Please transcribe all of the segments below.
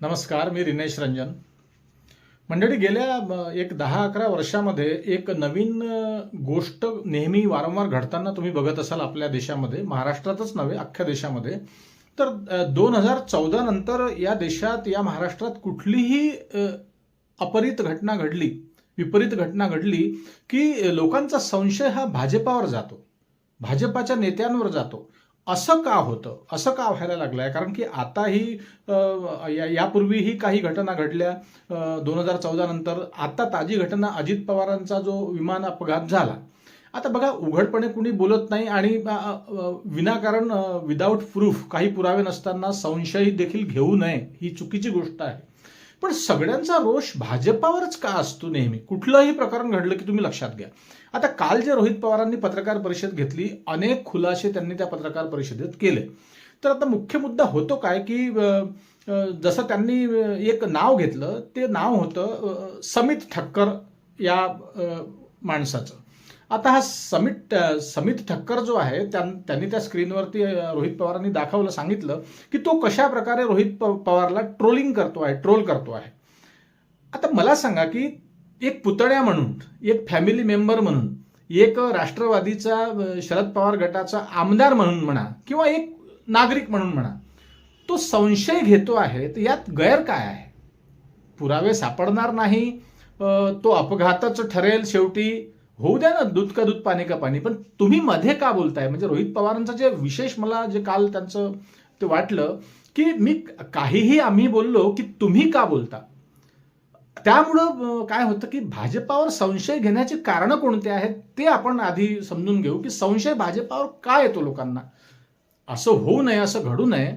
नमस्कार मी रिनेश रंजन. मंडळी गेल्या एक दहा अकरा वर्षामध्ये एक नवीन गोष्ट नेहमी वारंवार घडताना तुम्ही बघत असाल आपल्या देशामध्ये महाराष्ट्रातच नव्हे अख्ख्या देशामध्ये. तर दोन हजार चौदा नंतर या देशात या महाराष्ट्रात कुठलीही अपरित घटना घडली विपरीत घटना घडली की लोकांचा संशय हा भाजपावर जातो भाजपाच्या नेत्यांवर जातो. असं का होतं? असं का व्हायला लागलं आहे कारण की आताही या- यापूर्वीही काही घटना घडल्या. दोन हजार चौदा नंतर आता ताजी घटना अजित पवारांचा जो विमान अपघात झाला. आता बघा उघडपणे कुणी बोलत नाही आणि विनाकारण विदाऊट प्रूफ काही पुरावे नसताना संशय देखील घेऊ नये ही चुकीची गोष्ट आहे. पण सगळ्यांचा रोष भाजपावरच का असतो नेहमी? कुठलंही प्रकरण घडलं की तुम्ही लक्षात घ्या. आता काल जे रोहित पवारांनी पत्रकार परिषद घेतली अनेक खुलासे त्यांनी त्या पत्रकार परिषदेत केले. तर आता मुख्य मुद्दा होतो काय की जसं त्यांनी एक नाव घेतलं ते नाव होतं समित ठक्कर या माणसाचं. आता हा समित समित ठक्कर जो आहे त्यांनी त्या स्क्रीनवरती रोहित पवारांनी दाखवलं सांगितलं की तो कशा प्रकारे रोहित प- पवारला ट्रोलिंग करतो आहे ट्रोल करतो आहे. आता मला सांगा की एक पुतळ्या म्हणून एक फॅमिली मेंबर म्हणून एक राष्ट्रवादीचा शरद पवार गटाचा आमदार म्हणून म्हणा किंवा एक नागरिक म्हणून म्हणा तो संशय घेतो आहे तर यात गैर काय आहे? पुरावे सापडणार नाही तो अपघातच ठरेल शेवटी होऊ द्या ना दूध का दूध पाणी का पाणी पण तुम्ही मध्ये का बोलताय? म्हणजे रोहित पवारांचं जे विशेष मला जे काल त्यांचं ते वाटलं की मी काहीही आम्ही बोललो की तुम्ही का बोलता? त्यामुळं काय होतं की भाजपावर संशय घेण्याची कारणं कोणती आहेत ते आपण आधी समजून घेऊ की संशय भाजपावर का येतो लोकांना? असं होऊ नये असं घडू नये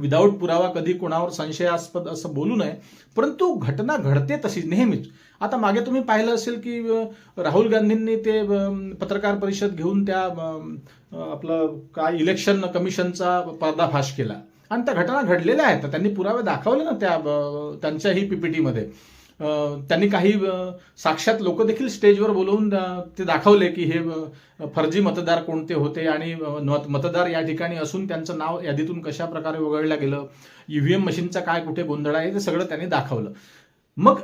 विदाऊट पुरावा कधी कोणावर संशयास्पद असं बोलू नये. परंतु घटना घडते तशी नेहमीच. आता मागे तुम्ही पाहिलं असेल की राहुल गांधींनी ते पत्रकार परिषद घेऊन त्या आपलं काय इलेक्शन कमिशनचा पर्दाफाश केला. आणि त्या घटना घडलेल्या आहेत. त्यांनी पुरावे दाखवले ना त्या त्यांच्याही पीपीटीमध्ये त्यांनी काही साक्षात लोक देखील स्टेजवर बोलवून ते दाखवले की हे फर्जी मतदार कोणते होते आणि मतदार या ठिकाणी असून त्यांचं नाव यादीतून कशा प्रकारे वगळलं गेलं ईव्हीएम मशीनचा काय कुठे गोंधळ आहे ते सगळं त्यांनी दाखवलं. मग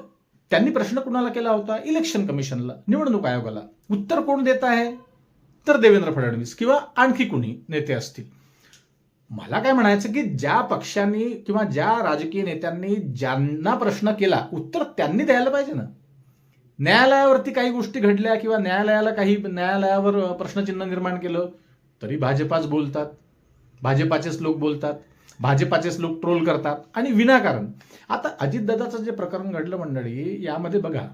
त्यांनी प्रश्न कुणाला केला होता? इलेक्शन कमिशनला निवडणूक आयोगाला. उत्तर कोण देत आहे? तर देवेंद्र फडणवीस किंवा आणखी कुणी नेते असतील. मला काय म्हणायचं की ज्या पक्षांनी किंवा ज्या राजकीय नेत्यांनी ज्यांना प्रश्न केला उत्तर त्यांनी द्यायला पाहिजे ना. न्यायालयावरती काही गोष्टी घडल्या किंवा न्यायालयाला काही न्यायालयावर प्रश्नचिन्ह निर्माण केलं तरी भाजपाच बोलतात. भाजपाचेच लोक बोलतात. भाजपाचेच लोक ट्रोल करतात. आणि विनाकारण. आता अजितदादाचं जे प्रकरण घडलं मंडळी यामध्ये बघा.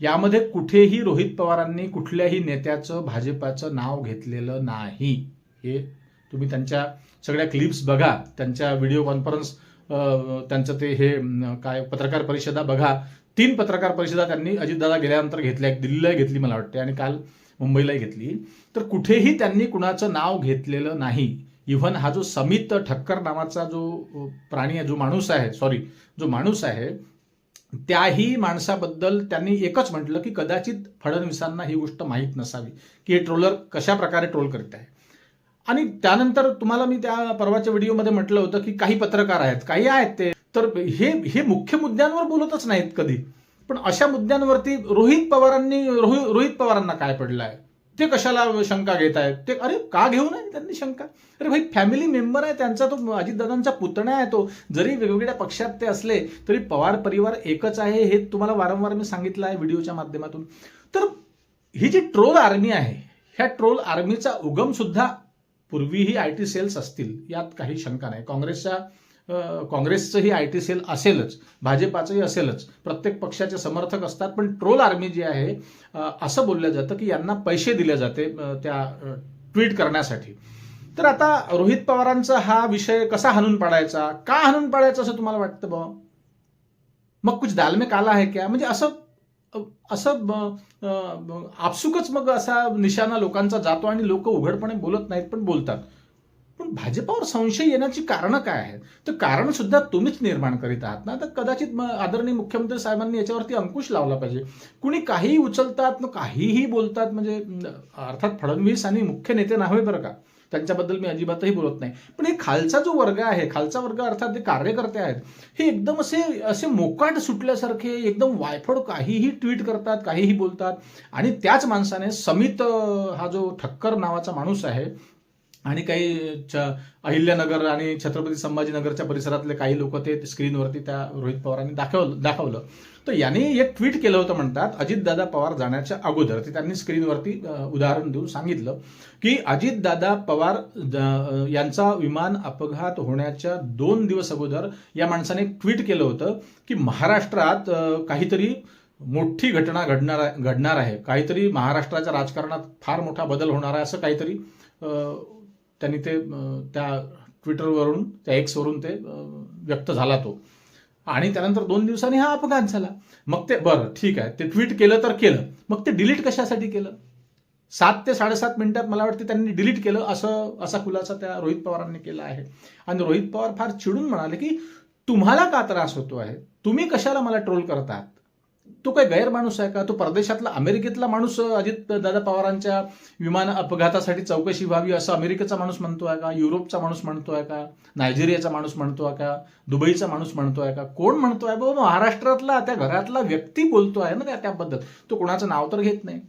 यामध्ये कुठेही रोहित पवारांनी कुठल्याही नेत्याचं भाजपाचं नाव घेतलेलं नाही. हे तुम्ही त्यांच्या सगळ्या क्लिप्स बघा त्यांच्या व्हिडिओ कॉन्फरन्स त्यांचं ते हे काय पत्रकार परिषदा बघा. तीन पत्रकार परिषदा त्यांनी अजितदादा गेल्यानंतर घेतल्या एक दिल्लीला घेतली मला वाटते आणि काल मुंबईलाही घेतली. तर कुठेही त्यांनी कुणाचं नाव घेतलेलं नाही. इव्हन हा जो समित ठक्कर नावाचा जो प्राणी आहे जो माणूस आहे सॉरी जो माणूस आहे त्याही माणसाबद्दल त्यांनी एकच म्हटलं की कदाचित फडणवीसांना ही गोष्ट माहीत नसावी. की हे ट्रोलर कशा प्रकारे ट्रोल करत आहे आणि त्यानंतर तुम्हाला मी त्या परवाच्या व्हिडिओमध्ये म्हटलं होतं की काही पत्रकार आहेत काही आहेत ते. तर हे हे मुख्य मुद्द्यांवर बोलतच नाहीत कधी. पण अशा मुद्द्यांवरती रोहित पवारांनी रोहित रोहित पवारांना काय पडलं आहे ते कशाला शंका घेत आहेत ते अरे का घेऊ नये त्यांनी शंका? अरे भाई फॅमिली मेंबर आहे त्यांचा तो अजितदादांचा पुतण्या आहे तो. जरी वेगवेगळ्या पक्षात ते असले तरी पवार परिवार एकच आहे हे तुम्हाला वारंवार मी सांगितलं आहे व्हिडिओच्या माध्यमातून. तर ही जी ट्रोल आर्मी आहे ह्या ट्रोल आर्मीचा उगम सुद्धा पूर्वीही आय टी सेल्स असतील यात काही शंका नाही. काँग्रेसच्या काँग्रेसचंही आय टी सेल असेलच भाजपाचंही असेलच. प्रत्येक पक्षाचे समर्थक असतात पण ट्रोल आर्मी जी आहे असं बोललं जातं की यांना पैसे दिले जाते त्या ट्विट करण्यासाठी. तर आता रोहित पवारांचा हा विषय कसा हाणून पाडायचा? का हाणून पाडायचा असं तुम्हाला वाटतं बा मग कुछ दाल में काला आहे क्या? म्हणजे असं असं आपसुकच मग असा निशाणा लोकांचा जातो आणि लोक उघडपणे बोलत नाहीत पण बोलतात. पण भाजपावर संशय येण्याची कारणं काय आहेत? तर कारण सुद्धा तुम्हीच निर्माण करीत आहात ना? तर कदाचित आदरणीय मुख्यमंत्री साहेबांनी याच्यावरती अंकुश लावला पाहिजे. कुणी काहीही उचलतात काहीही बोलतात म्हणजे अर्थात फडणवीस आणि मुख्य नेते नावे बरं का? त्यांच्याबद्दल मी अजिबातही बोलत नाही. पण हे खालचा जो वर्ग आहे खालचा वर्ग अर्थात जे कार्यकर्ते आहेत हे एकदम असे असे मोकाट सुटल्यासारखे एकदम वायफळ काहीही ट्विट करतात काहीही बोलतात. आणि त्याच माणसाने समित हा जो ठक्कर नावाचा माणूस आहे आणि काही छ अहिल्यानगर आणि छत्रपती संभाजीनगरच्या परिसरातले काही लोक ते स्क्रीनवरती त्या रोहित पवारांनी दाखवलं दाखवलं. तर यांनी एक ट्विट केलं होतं म्हणतात अजितदादा पवार जाण्याच्या अगोदर ते त्यांनी स्क्रीनवरती उदाहरण देऊन सांगितलं की अजितदादा पवार यांचा विमान अपघात होण्याच्या दोन दिवस अगोदर या माणसाने ट्विट केलं होतं की महाराष्ट्रात काहीतरी मोठी घटना घडणार आहे- घडणार आहे. काहीतरी महाराष्ट्राच्या राजकारणात फार मोठा बदल होणार आहे असं काहीतरी त्यांनी ते त्या ट्विटरवरून त्या एक्सवरून ते व्यक्त झाला तो. आणि त्यानंतर दोन दिवसांनी हा अपघात झाला. मग ते बरं ठीक आहे. ते ट्विट केलं तर केलं. मग ते डिलीट कशासाठी केलं? सात ते साडेसात मिनिटात मला वाटतं त्यांनी डिलीट केलं असं असा खुलासा त्या रोहित पवारांनी केला आहे. आणि रोहित पवार फार चिडून म्हणाले की तुम्हाला का त्रास होतो आहे तुम्ही कशाला मला ट्रोल करतात तो काही गैरमाणूस आहे का? तो परदेशातला अमेरिकेतला माणूस अजित दादा पवारांच्या विमान अपघातासाठी चौकशी व्हावी असं अमेरिकेचा माणूस म्हणतोय का? युरोपचा माणूस म्हणतोय का? नायजेरियाचा माणूस म्हणतोय का? दुबईचा माणूस म्हणतोय का? कोण म्हणतोय बाबा महाराष्ट्रातला त्या घरातला व्यक्ती बोलतोय ना त्या- त्याबद्दल. तो कोणाचं नाव तर घेत नाही.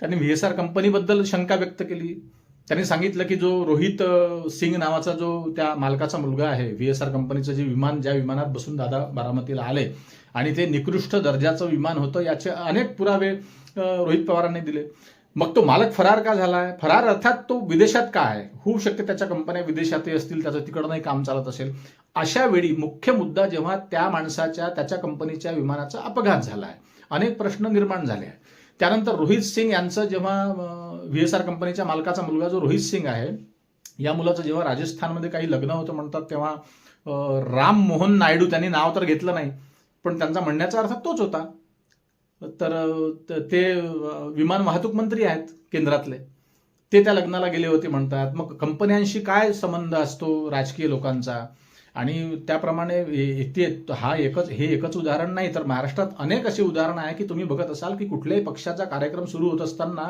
त्यांनी व्ही एस आर कंपनीबद्दल शंका व्यक्त केली. त्यांनी सांगितलं की जो रोहित सिंग नावाचा जो त्या मालकाचा मुलगा आहे व्ही एस आर कंपनीचं जे विमान ज्या विमानात बसून दादा बारामतीला आले आणि ते निकृष्ट दर्जाचं विमान होतं याचे अनेक पुरावे रोहित पवारांनी दिले. मग तो मालक फरार का झालाय? फरार अर्थात तो विदेशात का आहे? होऊ शकते त्याच्या कंपन्या विदेशातही असतील त्याचं तिकडनंही काम चालत असेल. अशा वेळी मुख्य मुद्दा जेव्हा त्या माणसाच्या त्याच्या कंपनीच्या विमानाचा अपघात झाला आहे अनेक प्रश्न निर्माण झाले आहे त्यानंतर रोहित सिंग यांचं जेव्हा व्ही एस आर कंपनीच्या मालकाचा मुलगा जो रोहित सिंग आहे या मुलाचं जेव्हा राजस्थानमध्ये काही लग्न होतं म्हणतात तेव्हा राम मोहन नायडू त्यांनी नाव तर घेतलं नाही पण त्यांचा म्हणण्याचा अर्थ तोच होता. तर ते विमान वाहतूक मंत्री आहेत केंद्रातले. ते त्या लग्नाला गेले होते म्हणतात. मग कंपन्यांशी काय संबंध असतो राजकीय लोकांचा? आणि त्याप्रमाणे ते हा एकच हे एकच उदाहरण नाही तर महाराष्ट्रात अनेक असे उदाहरणं आहे की तुम्ही बघत असाल की कुठल्याही पक्षाचा कार्यक्रम सुरू होत असताना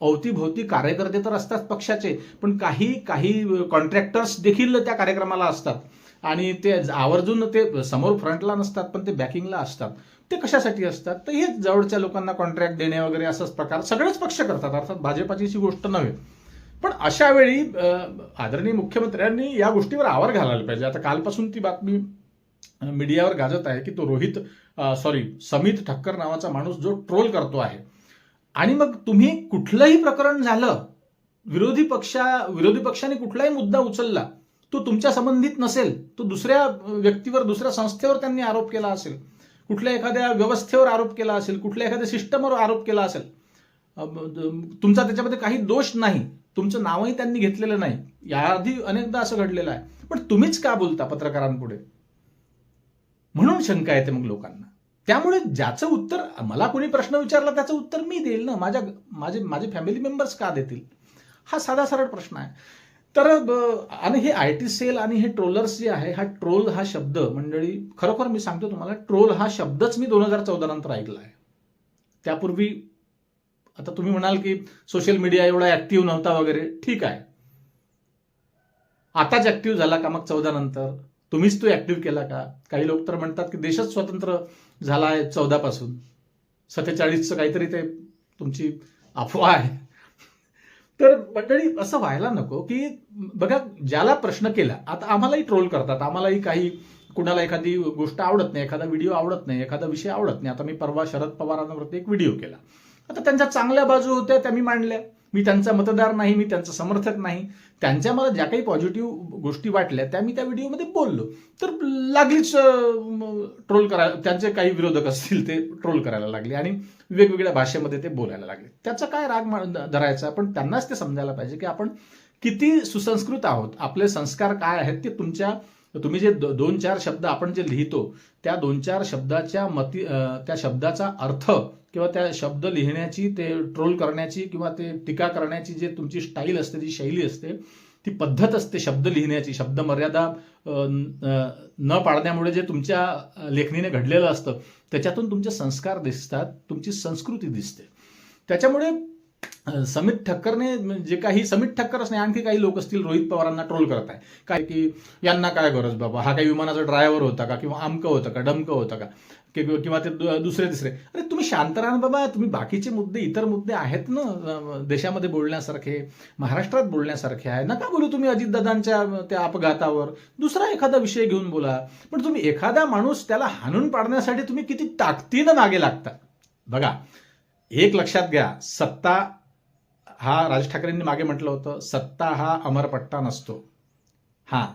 अवतीभोवती कार्यकर्ते तर असतात पक्षाचे पण काही काही कॉन्ट्रॅक्टर्स देखील त्या कार्यक्रमाला असतात. आणि ते आवर्जून ते समोर फ्रंटला नसतात पण ते बॅकिंगला असतात. ते कशासाठी असतात? तर हे जवळच्या लोकांना कॉन्ट्रॅक्ट देणे वगैरे असाच प्रकार सगळेच पक्ष करतात. अर्थात भाजपाची गोष्ट नव्हे. पण अशा वेळी आदरणीय मुख्यमंत्र्यांनी या गोष्टीवर आवर घालायला पाहिजे. आता कालपासून ती बातमी मीडियावर गाजत आहे की तो रोहित सॉरी समित ठक्कर नावाचा माणूस जो ट्रोल करतो आहे. आणि मग तुम्ही कुठलंही प्रकरण झालं विरोधी पक्षा विरोधी पक्षाने कुठलाही मुद्दा उचलला तो तुमच्या संबंधित नसेल तो दुसऱ्या व्यक्तीवर दुसऱ्या संस्थेवर त्यांनी आरोप केला असेल कुठल्या एखाद्या व्यवस्थेवर आरोप केला असेल कुठल्या एखाद्या सिस्टमवर आरोप केला असेल तुमचा त्याच्यामध्ये काही दोष नाही. तुमचं नावही त्यांनी घेतलेलं नाही. याआधी अनेकदा असं घडलेलं आहे. पण तुम्हीच का बोलता पत्रकारांपुढे? म्हणून शंका येते मग लोकांना. त्यामुळे ज्याचं उत्तर मला कोणी प्रश्न विचारला त्याचं उत्तर मी देईल ना? माझ्या माझे माझे फॅमिली मेंबर्स का देतील? हा साधा सरळ प्रश्न आहे. तर आणि हे आय टी सेल आणि हे ट्रोलर्स जे आहे हा ट्रोल हा शब्द मंडळी खरोखर मी सांगतो तुम्हाला ट्रोल हा शब्दच मी दोन हजार चौदा नंतर ऐकला आहे. त्यापूर्वी आता तुम्ही म्हणाल की सोशल मीडिया एवढा ऍक्टिव्ह नव्हता वगैरे ठीक आहे. आताच ऍक्टिव्ह झाला का मग चौदा नंतर? तुम्हीच तो ऍक्टिव्ह केला का? काही लोक तर म्हणतात की देशच स्वतंत्र झाला आहे चौदा पासून. सत्तेचाळीसचं काहीतरी ते तुमची अफवा आहे. तर मंडळी असं व्हायला नको की बघा ज्याला प्रश्न केला आता आम्हालाही ट्रोल करतात. आम्हालाही काही कुणाला एखादी गोष्ट आवडत नाही एखादा व्हिडिओ आवडत नाही एखादा विषय आवडत नाही. आता मी परवा शरद पवारांवरती एक व्हिडिओ केला. आता त्यांच्या चांगल्या बाजू होत्या त्या मी मांडल्या. मी त्यांचा मतदार नाही मी त्यांचा समर्थक नाही. त्यांच्या मला ज्या काही पॉझिटिव्ह गोष्टी वाटल्या त्या मी त्या व्हिडिओमध्ये बोललो. तर लागलीच ट्रोल करायला त्यांचे काही विरोधक असतील ते ट्रोल करायला लागले आणि वेगवेगळ्या भाषेमध्ये ते बोलायला लागले. त्याचा काय राग धरायचा? पण त्यांनाच ते समजायला पाहिजे की आपण किती सुसंस्कृत आहोत आपले संस्कार काय आहेत ते तुमच्या तुम्ही जे दोन चार शब्द आपण जे लिहितो त्या दोन चार शब्दाच्या मती त्या शब्दाचा अर्थ किंवा त्या शब्द लिहिण्याची ते ट्रोल करण्याची किंवा ते टीका करण्याची जे तुमची स्टाईल असते जी शैली असते ती पद्धत असते शब्द लिहिण्याची. शब्द मर्यादा न पाळण्यामुळे जे तुमच्या लेखणीने घडलेलं असतं त्याच्यातून तुमचे संस्कार दिसतात तुमची संस्कृती दिसते. त्याच्यामुळे समित ठक्करने जे काही समित ठक्करच नाही आणखी काही लोक असतील रोहित पवारांना ट्रोल करत आहे काय की यांना काय गरज बाबा? हा काही विमानाचा ड्रायव्हर होता का? किंवा आमकं होतं का? डमकं होतं का? किंवा ते दु- दुसरे तिसरे. अरे तुम्ही शांत राहा बाबा. तुम्ही बाकीचे मुद्दे इतर मुद्दे आहेत ना देशामध्ये बोलण्यासारखे महाराष्ट्रात बोलण्यासारखे आहे नका बोलू तुम्ही अजितदादांच्या त्या अपघातावर. दुसरा एखादा विषय घेऊन बोला. पण तुम्ही एखादा माणूस त्याला हाणून पाडण्यासाठी तुम्ही किती ताकदीनं मागे लागता. बघा एक लक्षात घ्या. सत्ता हा राज ठाकरेंनी मागे म्हटलं होतं. सत्ता हा अमरपट्टा नसतो. हा.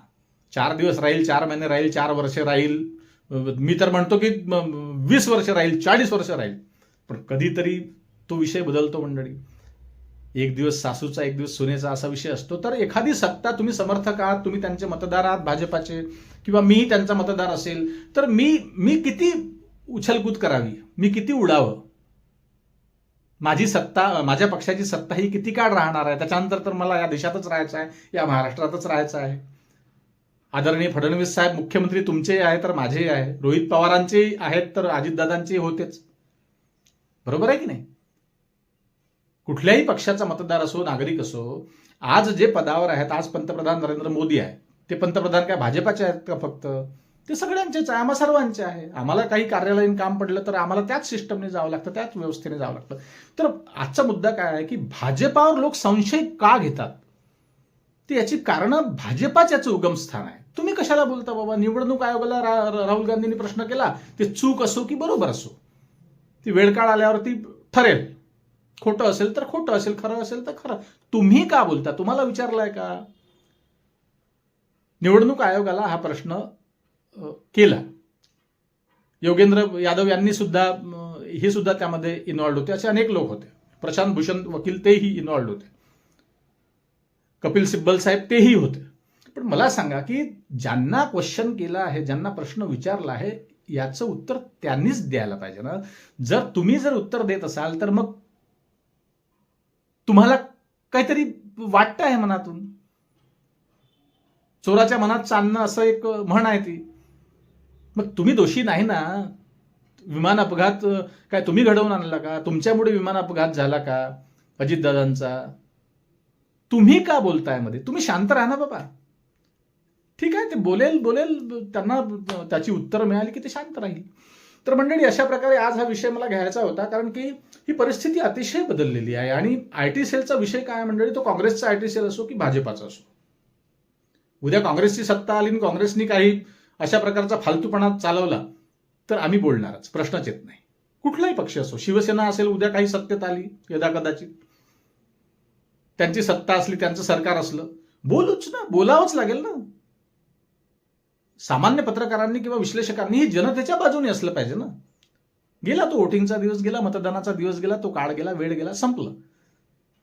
चार दिवस राहील चार महिने राहील चार वर्ष राहील. मी तर म्हणतो की वीस वर्ष राहील चाळीस वर्ष राहील. पण कधीतरी तो विषय बदलतो मंडळी. एक दिवस सासूचा एक दिवस सुनेचा असा विषय असतो. तर एखादी सत्ता तुम्ही समर्थक आहात तुम्ही त्यांचे मतदार आहात भाजपाचे किंवा मी त्यांचा मतदार असेल तर मी मी किती उछलकूद करावी? मी किती उडावं? माझी सत्ता माझ्या पक्षाची सत्ता ही किती काळ राहणार आहे? त्याच्यानंतर तर मला या देशातच राहायचं आहे या महाराष्ट्रातच राहायचं आहे. आदरणीय फडणवीस साहेब मुख्यमंत्री तुमचेही आहे तर माझेही आहे. रोहित पवारांचेही आहेत तर अजितदादांचेही होतेच. बरोबर आहे की नाही? कुठल्याही पक्षाचा मतदार असो नागरिक असो आज जे पदावर आहेत आज पंतप्रधान नरेंद्र मोदी आहे ते पंतप्रधान काय भाजपाचे आहेत का फक्त? ते सगळ्यांचेच आहे आम्हा सर्वांचे आहे. आम्हाला काही कार्यालयीन काम पडलं तर आम्हाला त्याच सिस्टमने जावं लागतं त्याच व्यवस्थेने जावं लागतं. तर आजचा मुद्दा काय आहे की भाजपावर लोक संशय का घेतात? ते याची कारणं भाजपाच याचं उगमस्थान आहे. तुम्ही कशाला बोलता बाबा? निवडणूक आयोगाला रा- रा- राहुल गांधींनी प्रश्न केला ते चूक असो की बरोबर असो. ती वेळ काळ आल्यावर ती ठरेल. खोटं असेल तर खोटं असेल खरं असेल तर खरं. तुम्ही का बोलता? तुम्हाला विचारलाय का? निवडणूक आयोगाला हा प्रश्न केला. योगेंद्र यादव यांनी सुद्धा हे सुद्धा त्यामध्ये इन्व्हॉल्ड होते. असे अनेक लोक होते. प्रशांत भूषण वकील तेही इन्व्हॉल्ड होते. कपिल सिब्बल साहेब तेही होते. पण मला सांगा की ज्यांना क्वेश्चन केलं आहे ज्यांना प्रश्न विचारला आहे याचं उत्तर त्यांनीच द्यायला पाहिजे ना? जर तुम्ही जर उत्तर देत असाल तर मग तुम्हाला काहीतरी वाटतं आहे मनातून. चोराच्या मनात चालणं असं एक म्हण आहे ती. मग तुम्ही दोषी नाही ना? विमान अपघात काय तुम्ही घडवून आणला का? तुमच्यामुळे विमान अपघात झाला का? अजितदादांचा? तुम्ही का बोलतायमध्ये? तुम्ही शांत राहा ना बाबा. ठीक आहे ते बोलेल बोलेल त्यांना त्याची उत्तरं मिळाली की ते शांत राहील. तर मंडळी अशा प्रकारे आज हा विषय मला घ्यायचा होता कारण की ही परिस्थिती अतिशय बदललेली आहे. आणि आय टी सेलचा विषय काय मंडळी तो काँग्रेसचा आय टी सेल असो की भाजपाचा असो. उद्या काँग्रेसची सत्ता आली आणि काँग्रेसनी काही अशा प्रकारचा फालतूपणा चालवला तर आम्ही बोलणारच प्रश्नच येत नाही. कुठलाही पक्ष असो शिवसेना असेल उद्या काही सत्तेत आली यदा कदाचित. त्यांची सत्ता असली त्यांचं सरकार असलं बोलूच ना बोलावंच लागेल ना. सामान्य पत्रकारांनी किंवा विश्लेषकांनी हे जनतेच्या बाजूने असलं पाहिजे ना. गेला तो वोटिंगचा दिवस गेला मतदानाचा दिवस गेला तो काळ गेला वेळ गेला संपलं.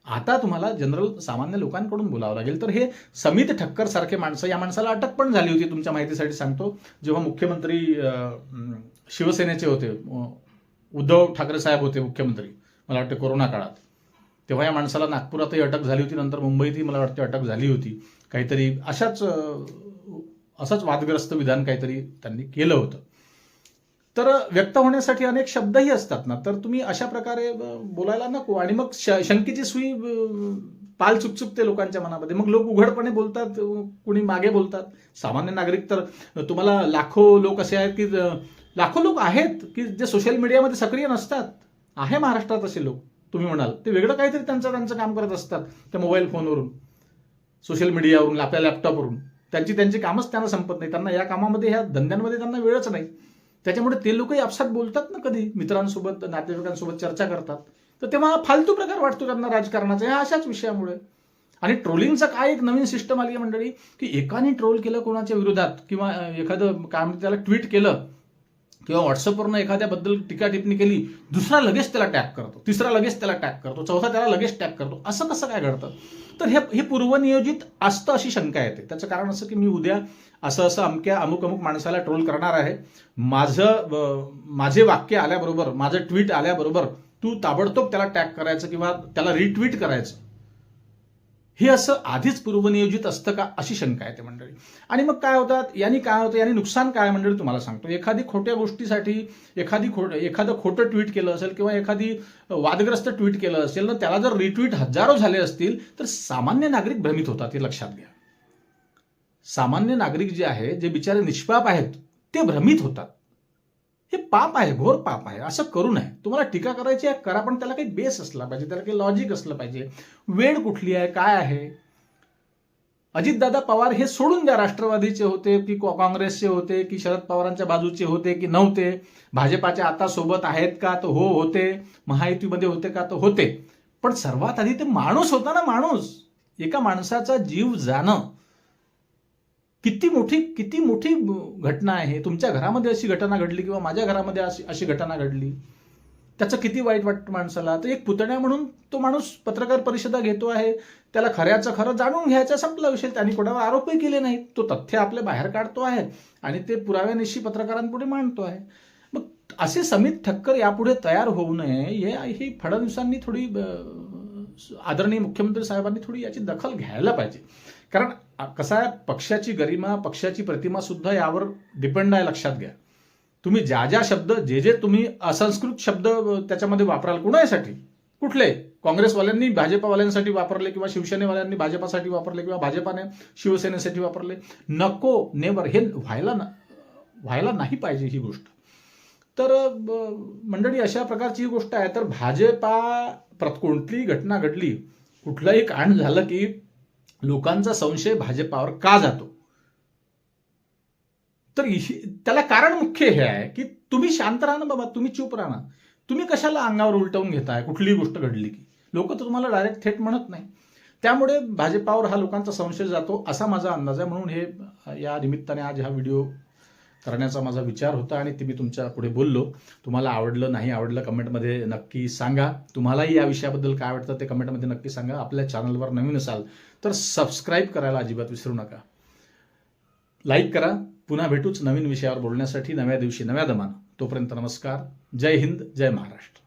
आता तुम्हाला जनरल सामान्य लोकांकडून बोलावं लागेल. तर हे समित ठक्कर सारखे माणसं या माणसाला अटक पण झाली होती तुमच्या माहितीसाठी सांगतो. जेव्हा मुख्यमंत्री शिवसेनेचे होते उद्धव ठाकरे साहेब होते मुख्यमंत्री मला वाटतं कोरोना काळात. तेव्हा या माणसाला नागपुरातही अटक झाली होती नंतर मुंबईतही मला वाटतं अटक झाली होती. काहीतरी अशाच असंच वादग्रस्त विधान काहीतरी त्यांनी केलं होतं. तर व्यक्त होण्यासाठी अनेक शब्दही असतात ना. तर तुम्ही अशा प्रकारे बोलायला नको. आणि मग श- शंकेची सुई पाल चुकचुकते लोकांच्या मनामध्ये. मग लोक उघडपणे बोलतात कुणी मागे बोलतात. सामान्य नागरिक तर तुम्हाला लाखो लोक असे आहेत की लाखो लोक आहेत की जे सोशल मीडियामध्ये सक्रिय नसतात. आहे महाराष्ट्रात असे लोक तुम्ही म्हणाल. ते वेगळं काहीतरी त्यांचं त्यांचं काम करत असतात त्या मोबाईल फोनवरून सोशल मीडियावरून आपल्या लॅपटॉपवरून त्यांची त्यांची कामच त्यांना संपत नाही. त्यांना या कामामध्ये ह्या धंद्यांमध्ये त्यांना वेळच नाही. त्याच्यामुळे ते लोकही आपसात बोलतात ना कधी? मित्रांसोबत नातेवाईकांसोबत चर्चा करतात. तर तेव्हा फालतू प्रकार वाटतो त्यांना राजकारणाचा. ह्या अशाच विषयामुळे. आणि ट्रोलिंगचा काय एक नवीन सिस्टम आली आहे मंडळी की एकाने ट्रोल केलं कोणाच्या विरोधात किंवा एखादं काय म्हणते त्याला ट्विट केलं किंवा व्हॉट्सअपवरनं एखाद्याबद्दल टीका टिप्पणी केली दुसरा लगेच त्याला टॅग करतो. तिसरा लगेच त्याला टॅग करतो. चौथा त्याला लगेच टॅग करतो. असं कसं काय घडतं? तर हे हे पूर्वनियोजित असतं अशी शंका येते. त्याचं कारण असं की मी उद्या असं असं अमक्या अमुक अमुक माणसाला ट्रोल करणार आहे. माझं माझे वाक्य आल्याबरोबर माझं ट्विट आल्याबरोबर तू ताबडतोब त्याला टॅग करायचं किंवा त्याला रिट्विट करायचं. हे असं आधीच पूर्वनियोजित असतं का? अशी शंका आहे ते मंडळी. आणि मग काय होतात? यांनी काय होतं? यांनी नुकसान काय मंडळी तुम्हाला सांगतो. एखादी खोट्या गोष्टीसाठी एखादी खोट एखादं खोटं ट्विट केलं असेल किंवा एखादी वादग्रस्त ट्विट केलं असेल ना त्याला जर रिट्विट हजारो झाले असतील तर सामान्य नागरिक भ्रमित होतात हे लक्षात घ्या. सामान्य नागरिक जे आहे जे बिचारे निष्पाप आहेत ते भ्रमित होतात. हे पाप आहे घोर पाप आहे असं करू नये. तुम्हाला टीका करायची आहे करा पण त्याला काही बेस असला पाहिजे त्याला काही लॉजिक असलं पाहिजे. वेळ कुठली आहे काय आहे? अजितदादा पवार हे सोडून द्या राष्ट्रवादीचे होते की काँग्रेसचे होते की शरद पवारांच्या बाजूचे होते की नव्हते. भाजपाच्या आता सोबत आहेत का? तर हो होते. महायुतीमध्ये होते का? तर होते. पण सर्वात आधी ते माणूस होता ना माणूस. एका माणसाचा जीव जाणं. किती मोठी किती मोठी घटना आहे. तुमच्या घरामध्ये अशी घटना घडली किंवा माझ्या घरामध्ये अशी अशी घटना घडली? त्याचं किती वाईट वाटतं माणसाला? तर एक पुतण्या म्हणून तो माणूस पत्रकार परिषदा घेतो आहे. त्याला खऱ्याचं खरं जाणून घ्यायचा संपला विषय. त्यांनी कोणावर आरोपही केले नाहीत. तो तथ्य आपल्या बाहेर काढतो आहे आणि ते पुराव्यानिशी पत्रकारांपुढे मांडतो आहे. मग असे समित ठक्कर यापुढे तयार होऊ नये हे ही फडणवीसांनी थोडी आदरणीय मुख्यमंत्री साहेबांनी थोडी याची दखल घ्यायला पाहिजे. कारण कसं आहे? पक्षाची गरिमा पक्षाची प्रतिमा सुद्धा यावर डिपेंड आहे लक्षात घ्या. तुम्ही ज्या ज्या शब्द जे जे तुम्ही असंस्कृत शब्द त्याच्यामध्ये वापराल कुणासाठी? कुठले? काँग्रेसवाल्यांनी भाजपावाल्यांसाठी वापरले किंवा शिवसेनेवाल्यांनी भाजपासाठी वापरले किंवा भाजपाने शिवसेनेसाठी वापरले? नको नेवर. हे व्हायला ना व्हायला नाही पाहिजे ही गोष्ट. तर मंडळी अशा प्रकारची ही गोष्ट आहे. तर भाजपा प्रत कोणतीही घटना घडली कुठलंही कांड झालं की लोकांचा संशय भाजपावर का जातो? तर त्याला कारण मुख्य हे आहे की तुम्ही शांत राहा ना बाबा तुम्ही चूप राहा ना. तुम्ही कशाला अंगावर उलटवून घेताय? कुठलीही गोष्ट घडली की. लोक तर तुम्हाला डायरेक्ट थेट म्हणत नाही. त्यामुळे भाजपावर हा लोकांचा संशय जातो असा माझा अंदाज आहे. म्हणून हे या निमित्ताने आज हा व्हिडिओ करण्याचा माझा विचार होता आणि ते मी तुमच्यापुढे बोललो. तुम्हाला आवडलं नाही आवडलं कमेंटमध्ये नक्की सांगा. तुम्हालाही या विषयाबद्दल काय वाटतं ते कमेंटमध्ये नक्की सांगा. आपल्या चॅनलवर नवीन असाल तर सबस्क्राईब करायला अजिबात विसरू नका. लाईक करा. पुन्हा भेटूच नवीन विषयावर बोलण्यासाठी नव्या दिवशी नव्या दमानं. तोपर्यंत नमस्कार. जय हिंद. जय महाराष्ट्र.